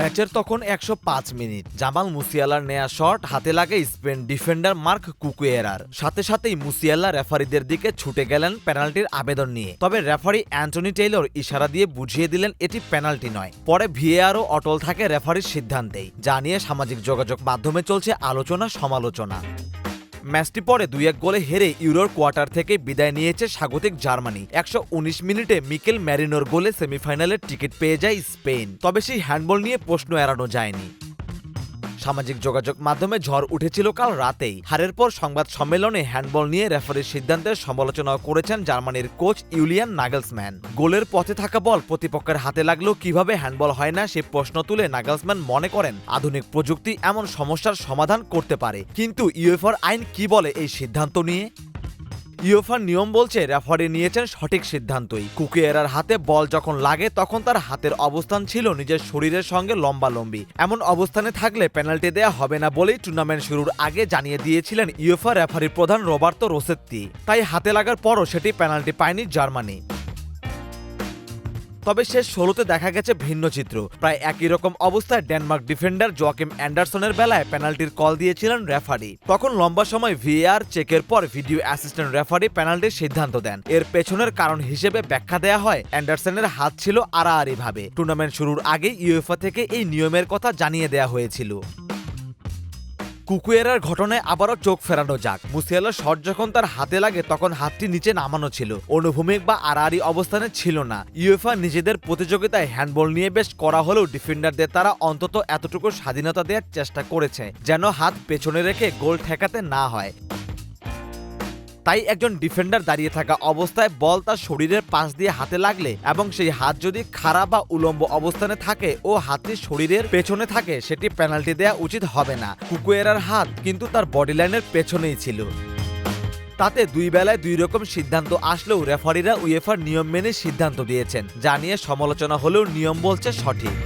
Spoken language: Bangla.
ম্যাচের তখন একশো পাঁচ মিনিট। জামাল মুসিয়ালার নেয়া শট, হাতে লাগে স্পেন ডিফেন্ডার মার্ক কুকুয়েরার। সাথে সাথেই মুসিয়াল্লা রেফারিদের দিকে ছুটে গেলেন পেনাল্টির আবেদন নিয়ে। তবে রেফারি অ্যান্টনি টেইলর ইশারা দিয়ে বুঝিয়ে দিলেন এটি পেনাল্টি নয়। পরে ভিএআরও অটল থাকে রেফারির সিদ্ধান্তেই। যা নিয়ে সামাজিক যোগাযোগ মাধ্যমে চলছে আলোচনা সমালোচনা ম্যাচটি পরে দুই এক গোলে হেরে ইউরোর কোয়ার্টার থেকে বিদায় নিয়েছে স্বাগতিক জার্মানি। একশো উনিশ মিনিটে মিকেল ম্যারিনোর গোলে সেমিফাইনালের টিকিট পেয়ে যায় স্পেন। তবে সেই হ্যান্ডবল নিয়ে প্রশ্ন এড়ানো যায়নি। সামাজিক যোগাযোগ মাধ্যমে ঝড় উঠেছিল কাল রাতেই। হারের পর সংবাদ সম্মেলনে হ্যান্ডবল নিয়ে রেফারির সিদ্ধান্তের সমালোচনা করেছেন জার্মানির কোচ ইউলিয়ান নাগলসম্যান। গোলের পথে থাকা বল প্রতিপক্ষের হাতে লাগলেও কীভাবে হ্যান্ডবল হয় না সে প্রশ্ন তুলে নাগলসম্যান মনে করেন, আধুনিক প্রযুক্তি এমন সমস্যার সমাধান করতে পারে। কিন্তু ইউএফআর আইন কি বলে এই সিদ্ধান্ত নিয়ে? ইউএফার নিয়ম বলছে, রেফারি নিয়েছেন সঠিক সিদ্ধান্তই। কুকুয়েরার হাতে বল যখন লাগে, তখন তার হাতের অবস্থান ছিল নিজের শরীরের সঙ্গে লম্বালম্বি। এমন অবস্থানে থাকলে পেনাল্টি দেয়া হবে না বলেই টুর্নামেন্ট শুরুর আগে জানিয়ে দিয়েছিলেন ইউফা রেফারির প্রধান রোবার্তো রোসেত্তি। তাই হাতে লাগার পরও সেটি পেনাল্টি পায়নি জার্মানি। তবে শেষ ষোলোতে দেখা গেছে ভিন্ন চিত্র। প্রায় একই রকম অবস্থায় ডেনমার্ক ডিফেন্ডার জোয়াকিম অ্যান্ডারসনের বেলায় পেনাল্টির কল দিয়েছিলেন রেফারি। তখন লম্বা সময় ভিএআর চেকের পর ভিডিও অ্যাসিস্ট্যান্ট রেফারি পেনাল্টির সিদ্ধান্ত দেন। এর পেছনের কারণ হিসেবে ব্যাখ্যা দেয়া হয়, অ্যান্ডারসনের হাত ছিল আড়াআড়ি ভাবে টুর্নামেন্ট শুরুর আগে ইউএফা থেকে এই নিয়মের কথা জানিয়ে দেয়া হয়েছিল। কুকুয়েরার ঘটনায় আবারও চোখ ফেরানো যাক। মুসিয়ালার শট যখন তার হাতে লাগে, তখন হাতটি নিচে নামানো ছিল। অনুভূমিক বা আড়াআড়ি অবস্থানে ছিল না। ইউএফা নিজেদের প্রতিযোগিতায় হ্যান্ডবল নিয়ে বেশ করা হলেও ডিফেন্ডারদের তারা অন্তত এতটুকু স্বাধীনতা দেওয়ার চেষ্টা করেছে, যেন হাত পেছনে রেখে গোল ঠেকাতে না হয়। তাই একজন ডিফেন্ডার দাঁড়িয়ে থাকা অবস্থায় বল তার শরীরের পাশ দিয়ে হাতে লাগলে এবং সেই হাত যদি খারাপ বা উলম্ব অবস্থানে থাকে ও হাতটি শরীরের পেছনে থাকে, সেটি পেনাল্টি দেওয়া উচিত হবে না। কুকুয়েরার হাত কিন্তু তার বডি লাইনের পেছনেই ছিল। তাতে দুই বেলায় দুই রকম সিদ্ধান্ত আসলেও রেফারিরা উয়েফার নিয়ম মেনে সিদ্ধান্ত দিয়েছেন। যা নিয়ে সমালোচনা হলেও নিয়ম বলছে সঠিক।